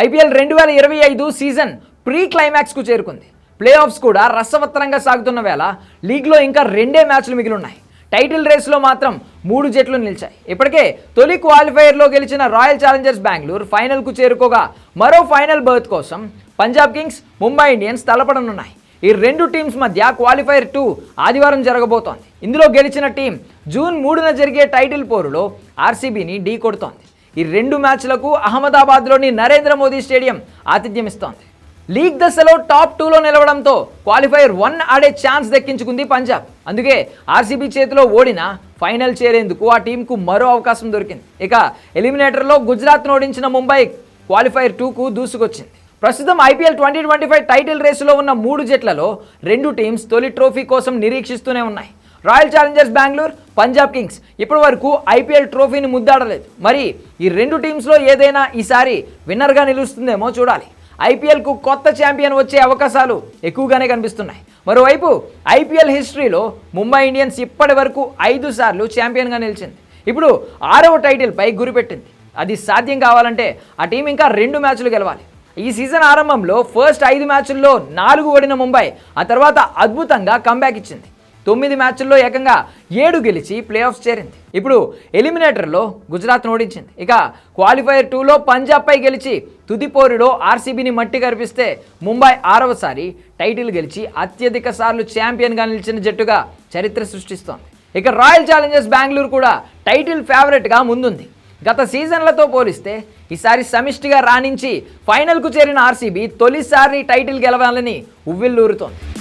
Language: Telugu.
ఐపీఎల్ రెండు వేల ఇరవై ఐదు సీజన్ ప్రీ క్లైమాక్స్కు చేరుకుంది. ప్లే ఆఫ్స్ కూడా రసవత్తరంగా సాగుతున్న వేళ లీగ్లో ఇంకా రెండే మ్యాచ్లు మిగిలి ఉన్నాయి టైటిల్ రేస్లో మాత్రం మూడు జట్లు నిలిచాయి. ఇప్పటికే తొలి క్వాలిఫైయర్లో గెలిచిన రాయల్ ఛాలెంజర్స్ బెంగళూరు ఫైనల్కు చేరుకోగా మరో ఫైనల్ బర్త్ కోసం పంజాబ్ కింగ్స్ ముంబై ఇండియన్స్ తలపడనున్నాయి. ఈ రెండు టీమ్స్ మధ్య క్వాలిఫైర్ టూ ఆదివారం జరగబోతోంది. ఇందులో గెలిచిన టీం జూన్ మూడున జరిగే టైటిల్ పోరులో ఆర్సీబీని ఢీ కొడుతోంది. ఈ రెండు మ్యాచ్లకు అహ్మదాబాద్లోని నరేంద్ర మోదీ స్టేడియం ఆతిథ్యం ఇస్తోంది లీగ్ దశలో టాప్ టూలో నిలవడంతో క్వాలిఫైర్ వన్ ఆడే ఛాన్స్ దక్కించుకుంది పంజాబ్. అందుకే ఆర్సీబీ చేతిలో ఓడిన ఫైనల్ చేరేందుకు ఆ టీంకు మరో అవకాశం దొరికింది. ఇక ఎలిమినేటర్లో గుజరాత్ను ఓడించిన ముంబై క్వాలిఫైర్ టూకు దూసుకొచ్చింది. ప్రస్తుతం IPL twenty twenty five title రేసులో ఉన్న మూడు జట్లలో రెండు టీమ్స్ తొలి ట్రోఫీ కోసం నిరీక్షిస్తూనే ఉన్నాయి. Royal Challengers Bengaluru Punjab Kings. ఇప్పటి వరకు ఐపీఎల్ ట్రోఫీని ముద్దాడలేదు. మరి ఈ రెండు టీమ్స్లో ఏదైనా ఈసారి విన్నర్గా నిలుస్తుందేమో చూడాలి. ఐపీఎల్కు కొత్త ఛాంపియన్ వచ్చే అవకాశాలు ఎక్కువగానే కనిపిస్తున్నాయి. మరోవైపు ఐపీఎల్ హిస్టరీలో ముంబై ఇండియన్స్ ఇప్పటి వరకు ఐదు సార్లు ఛాంపియన్గా నిలిచింది. ఇప్పుడు ఆరవ టైటిల్పై గురిపెట్టింది. అది సాధ్యం కావాలంటే ఆ టీం ఇంకా రెండు మ్యాచ్లు గెలవాలి. ఈ సీజన్ ఆరంభంలో ఫస్ట్ ఐదు మ్యాచ్ల్లో నాలుగు ఓడిన ముంబై ఆ తర్వాత అద్భుతంగా కంబ్యాక్ ఇచ్చింది. తొమ్మిది మ్యాచ్ల్లో ఏకంగా ఏడు గెలిచి ప్లే ఆఫ్స్ చేరింది. ఇప్పుడు ఎలిమినేటర్లో గుజరాత్ను ఓడించింది. ఇక క్వాలిఫైర్ టూలో పంజాబ్పై గెలిచి తుదిపోరులో ఆర్సీబీని మట్టి కరిపిస్తే ముంబై ఆరవసారి టైటిల్ గెలిచి అత్యధిక సార్లు ఛాంపియన్గా నిలిచిన జట్టుగా చరిత్ర సృష్టిస్తోంది. ఇక రాయల్ ఛాలెంజర్స్ బెంగళూరు కూడా టైటిల్ ఫేవరెట్గా ముందుంది. గత సీజన్లతో పోలిస్తే ఈసారి సమిష్టిగా రాణించి ఫైనల్కు చేరిన ఆర్సీబీ తొలిసారి టైటిల్ గెలవాలని ఉవ్విల్లూరుతోంది